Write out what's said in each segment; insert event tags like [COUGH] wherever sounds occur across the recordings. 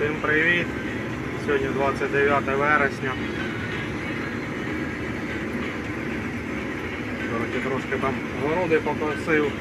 Всім привіт! Сьогодні 29 вересня. Коротше, трошки там городи покосив,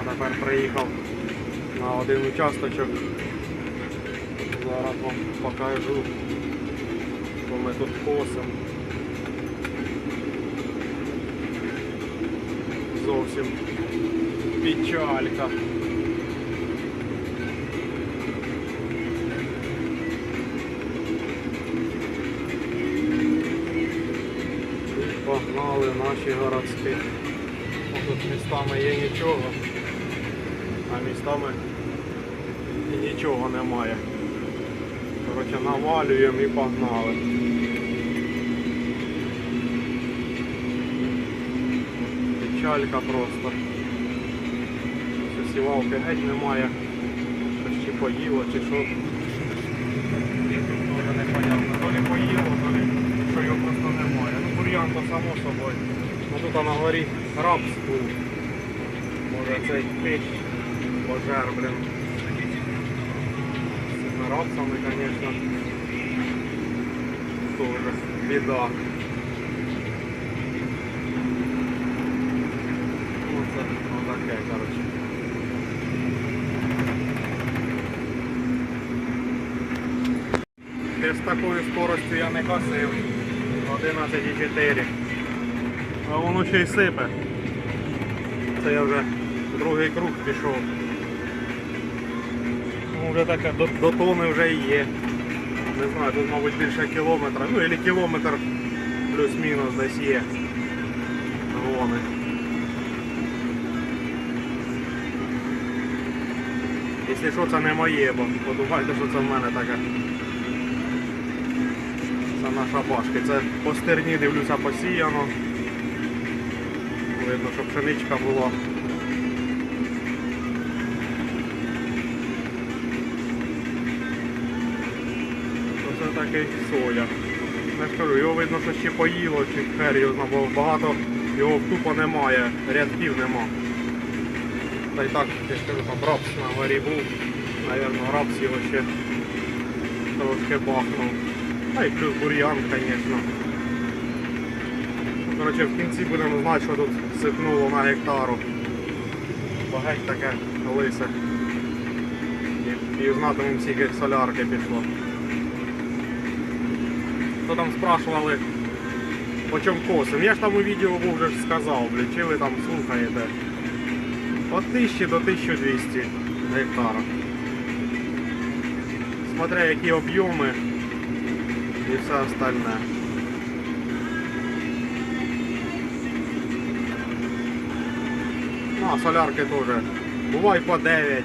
а тепер приїхав на один участочок. Зараз вам покажу, що ми тут косимо. Зовсім печалька. Погнали наші городські. Тут містами є нічого, а містами і нічого немає. Коротше, навалюємо і погнали. Печалька просто. Сівалки геть немає. Щось чи поїло, чи що. Непонятно. То ли поїло, то ли що його просто немає. Ну, бур'ян то само собою. Ну тут на горі рапс був. Може цей пич пожер, блин. З рапсами, звісно. Тоже біда. Ну це отаке, коротше. Такою скоростю я не косив. 11,4. А воно ще й сипе. Це я вже другий круг пішов. Ну, вже таке до, до тони вже і є. Не знаю, тут, мабуть, більше кілометра. Ну, або кілометр плюс-мінус десь є. Вони. Якщо що, це не моє, бо подумайте, що це в мене таке. Це наша башка. Це по стерні дивлюся посіяно. Видно, що пшеничка була. Оце такий соя. Я ж кажу, його видно, що ще поїло, чи хер його знає, бо багато його тупо немає, рядків нема. Та й так, я ж кажу, там рапс на горі був. Навірно, рапс його ще трошки бахнув. А і плюс бур'ян, звісно. Коротше, в кінці будемо знати, що тут сипнуло на гектару. Бо геть таке лисе. І, і знатимемо, скільки солярки пішло. Хто там спрашували, по чому косим. Я ж там у відео був вже сказав, блін, чи ви там слухаєте. От 1000 до 1200 гектара. Смотря які об'єми і все остальне. А солярки теж. Бувай по 9,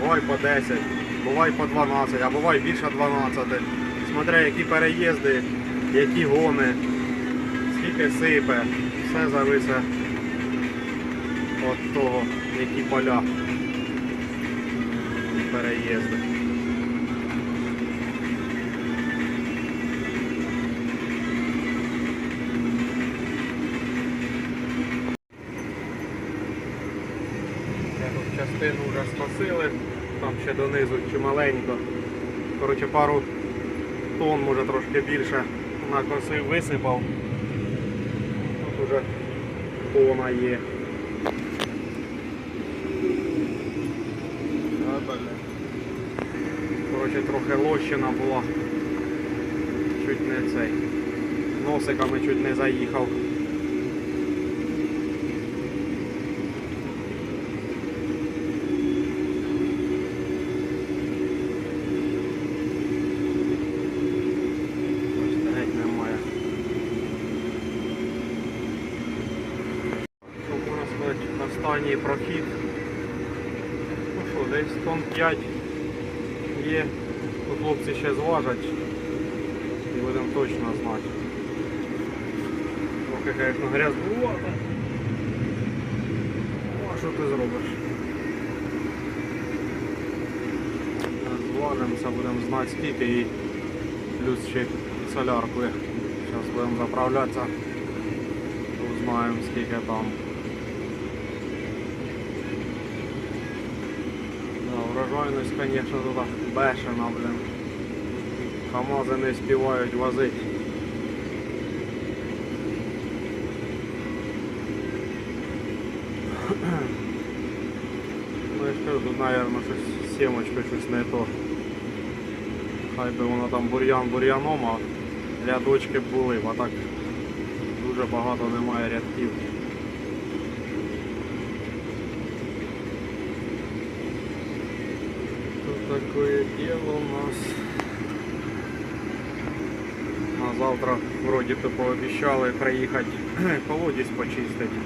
бувай по 10, бувай по 12, а бувай більше 12. Смотря які переїзди, які гони, скільки сипе, все зависе від того, які поля переїзди. Частину вже скосили, там ще донизу чималенько. Коротше, пару тонн, може трошки більше накосив, висипав. Тут уже тона є. Коротше, трохи лощина була. Чуть не цей. Носиками чуть не заїхав. Ось геть немає. Щоб можна сказати, прохід. Ну що, десь тонн 5 є. Тут хлопці ще зважать і будемо точно знати. Трохи, звісно, грязновато. Ну, а що ти зробиш? Зважимося, будемо знати скільки і плюс ще солярку. Зараз будемо заправлятися, узнаємо скільки там. Урожайність, звісно, тут бешена, блин. Камази не співають возити. Ну я ж тут, мабуть, щось з щось не то. Хай би воно там бур'ян бур'яном, а рядочки були, бо так дуже багато немає рядків. Такое дело у нас. На завтра вроді то пообіцяли приїхати [CLEARS THROAT] колодязь почистити.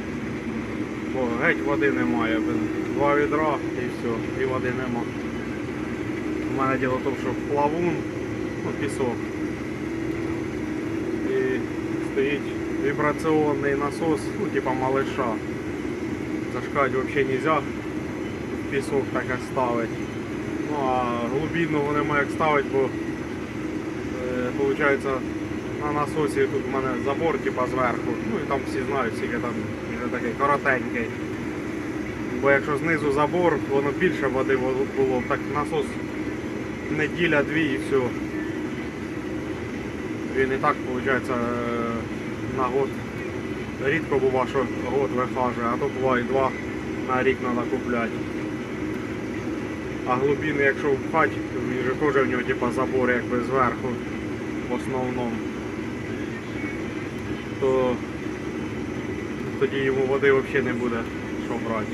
Бо геть води немає. Два відра і все, і води нема. У мене діло в тому, що плавун, ну, пісок. І стоїть вібраційний насос, ну типа малыша. Зашкать взагалі не можна в пісок таке ставити. Ну а глибинного нема як ставити, бо виходить на насосі тут у мене забор типа зверху. Ну і там всі знають, скільки там він такий коротенький. Бо якщо знизу забор, воно більше води було, так насос неділя-дві і все. Він і так виходить на год. Рідко бува, що год вихажує, а то буває два на рік треба купляти. А глибини, якщо в хаті, то він же теж в нього типа забор якби зверху в основному. То тоді йому води взагалі не буде що брати.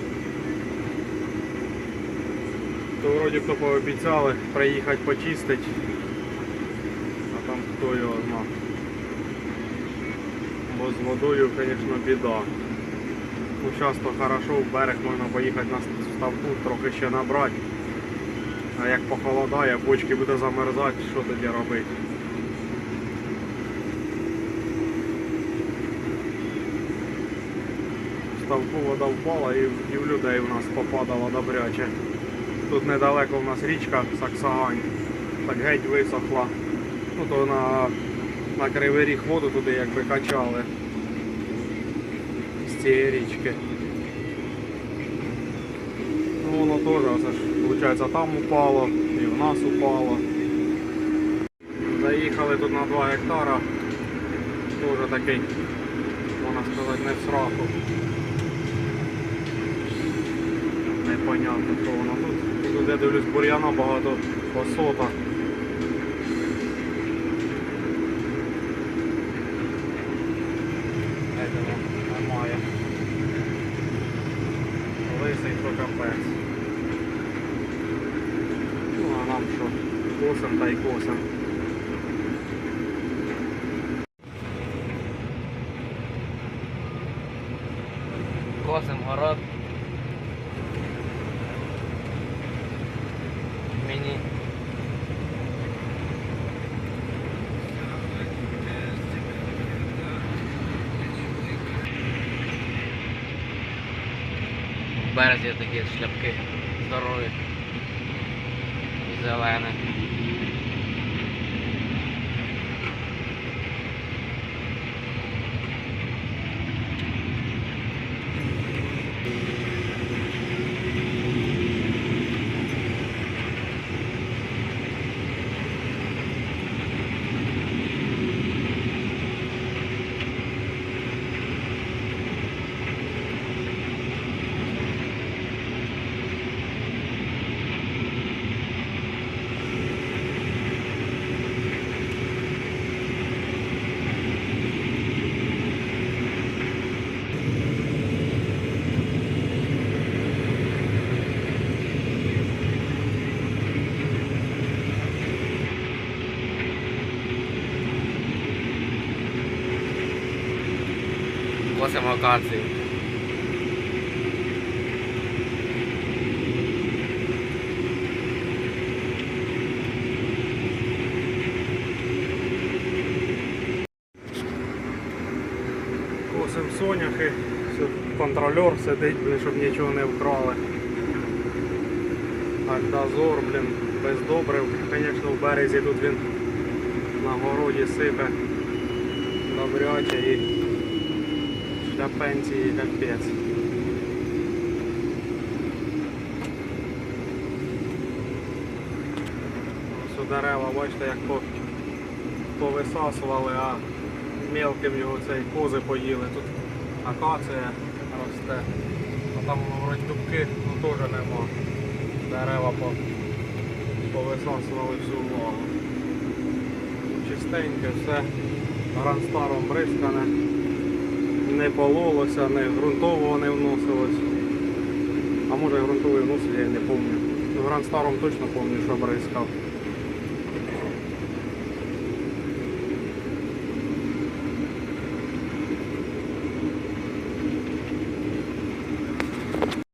То вроді б то пообіцяли приїхати почистити, а там хто його знає. Бо з водою, звісно, біда. Ну, зараз хорошо, в берег можна поїхати на ставку, трохи ще набрати. А як похолодає, бочки буде замерзати, що тоді робити? Ставку вода впала і, в- і в людей у нас попадала добряче. Тут недалеко у нас річка Саксагань, так геть висохла. Ну то на, на кривий ріг воду туди якби качали з цієї річки. Ну воно теж, це ж, виходить, там упало і в нас упало. Заїхали тут на 2 гектара. Теж такий, можна сказати, не в сраку. Непонятно, що воно тут. Тут я дивлюсь бур'яна багато. Этого немає. Капець. Ну а нам що? косом та й косом. Город. Мені. В березі такі шляпки здорові. І зелені. Косим акації. Косим соняхи, все, контрольор сидить, блін, щоб нічого не вкрали. Так, дозор, блін, без добрив. Звісно, в березі тут він на городі сипе добряче і для пенсії капець. дерева, бачите, як по, повисасували, а мелким його цей кози поїли. Тут акація росте. А там вроді дубки ну, теж нема. Дерева по, повисасували всю увагу. Чистеньке все. Гранстаром бризкане. Не пололося, не ґрунтового не вносилось. А може ґрунтовий вносив, я не пам'ятаю. Гранд Старом точно пам'ятаю, що бризкав.